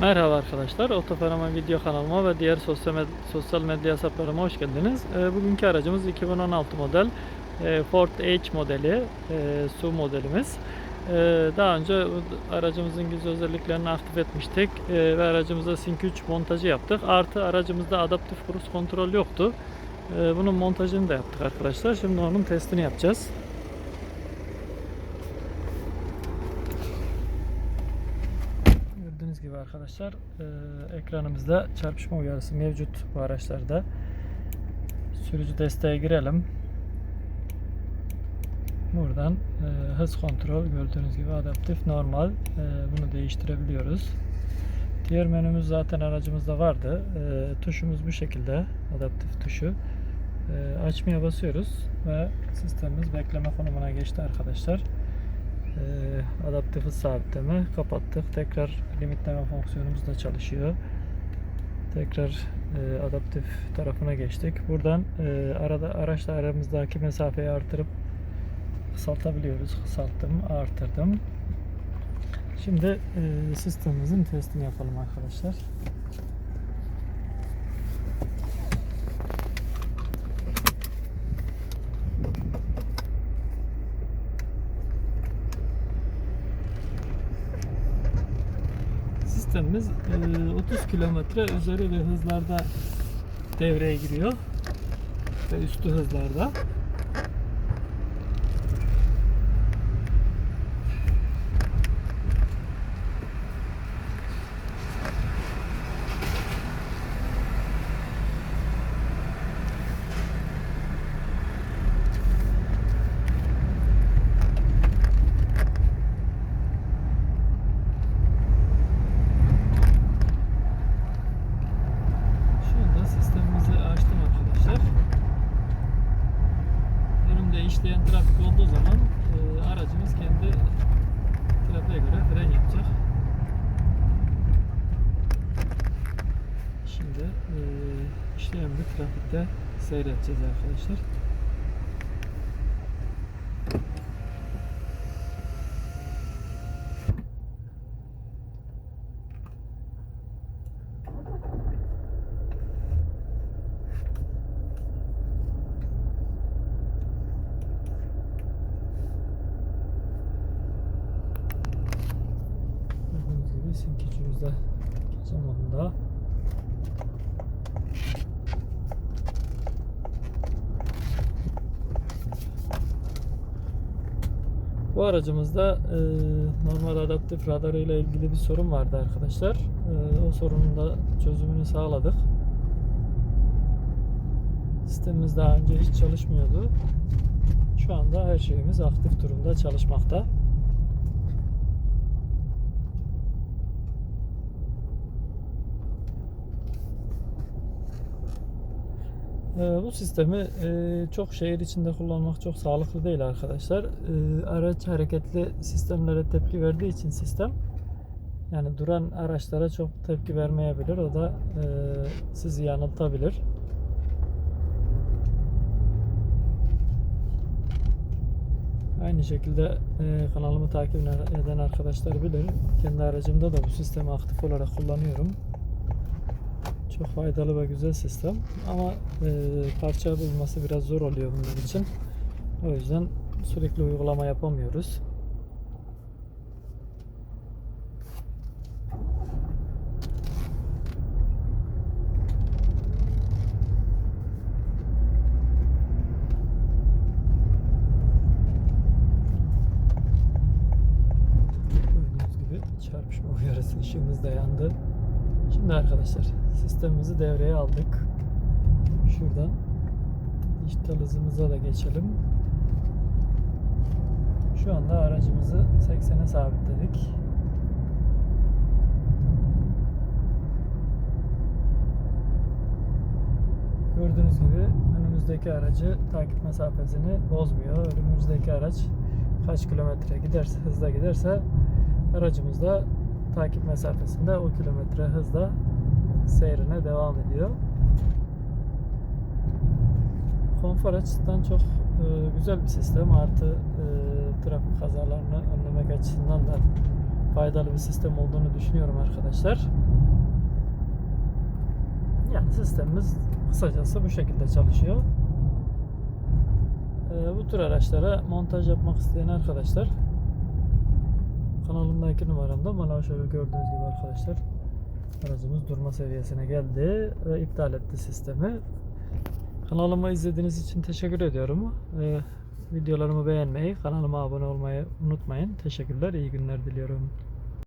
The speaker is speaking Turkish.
Merhaba arkadaşlar, Otofenomen video kanalıma ve diğer sosyal, med- sosyal medya hesaplarıma hoş geldiniz. Ee, bugünkü aracımız 2016 model e, Ford H modeli, e, SUV modelimiz. Ee, daha önce aracımızın güzel özelliklerini aktif etmiştik e, ve aracımıza Sync 3 montajı yaptık. Artı aracımızda adaptif cruise kontrol yoktu. Ee, bunun montajını da yaptık arkadaşlar. Şimdi onun testini yapacağız. Gördüğünüz gibi arkadaşlar e, ekranımızda çarpışma uyarısı mevcut bu araçlarda. Sürücü desteğe girelim. Buradan e, hız kontrol gördüğünüz gibi adaptif normal e, bunu değiştirebiliyoruz. Diğer menümüz zaten aracımızda vardı. E, tuşumuz bu şekilde adaptif tuşu. E, açmaya basıyoruz ve sistemimiz bekleme konumuna geçti arkadaşlar. Ee, adaptif sabitleme kapattık. Tekrar limitleme fonksiyonumuz da çalışıyor. Tekrar e, adaptif tarafına geçtik. Buradan e, arada araçla aramızdaki mesafeyi artırıp kısaltabiliyoruz. Kısalttım, artırdım. Şimdi e, sistemimizin testini yapalım arkadaşlar. Sistemimiz e, 30 kilometre üzeri ve hızlarda devreye giriyor ve üstü hızlarda. Şu anda sistemimizi açtım arkadaşlar. Önümde işleyen trafik olduğu zaman e, aracımız kendi trafiğe göre fren yapacak. Şimdi e, işleyen bir trafikte seyredeceğiz arkadaşlar. Gördüğünüz gibi sinkicimizde gece modunda. Bu aracımızda e, normal adaptif radarı ile ilgili bir sorun vardı arkadaşlar. E, o sorunun da çözümünü sağladık. Sistemimiz daha önce hiç çalışmıyordu. Şu anda her şeyimiz aktif durumda çalışmakta. Ee, bu sistemi e, çok şehir içinde kullanmak çok sağlıklı değil arkadaşlar. Ee, araç hareketli sistemlere tepki verdiği için sistem yani duran araçlara çok tepki vermeyebilir. O da e, sizi yanıltabilir. Aynı şekilde e, kanalımı takip eden arkadaşlar bilir. Kendi aracımda da bu sistemi aktif olarak kullanıyorum. Çok faydalı ve güzel sistem ama e, parça bulması biraz zor oluyor bunun için. O yüzden sürekli uygulama yapamıyoruz. Gördüğünüz gibi çarpışma uyarısı ışığımız da yandı. Şimdi arkadaşlar sistemimizi devreye aldık. Şuradan dijital hızımıza da geçelim. Şu anda aracımızı 80'e sabitledik. Gördüğünüz gibi önümüzdeki aracı takip mesafesini bozmuyor. Önümüzdeki araç kaç kilometre giderse hızla giderse aracımız da takip mesafesinde o kilometre hızla seyrine devam ediyor. Konfor açısından çok e, güzel bir sistem. Artı e, trafik kazalarını önlemek açısından da faydalı bir sistem olduğunu düşünüyorum arkadaşlar. Yani sistemimiz kısacası bu şekilde çalışıyor. Ee, bu tür araçlara montaj yapmak isteyen arkadaşlar kanalımdaki numaramda bana şöyle gördüğünüz gibi arkadaşlar aracımız durma seviyesine geldi ve iptal etti sistemi. Kanalımı izlediğiniz için teşekkür ediyorum. Ee, videolarımı beğenmeyi, kanalıma abone olmayı unutmayın. Teşekkürler, iyi günler diliyorum.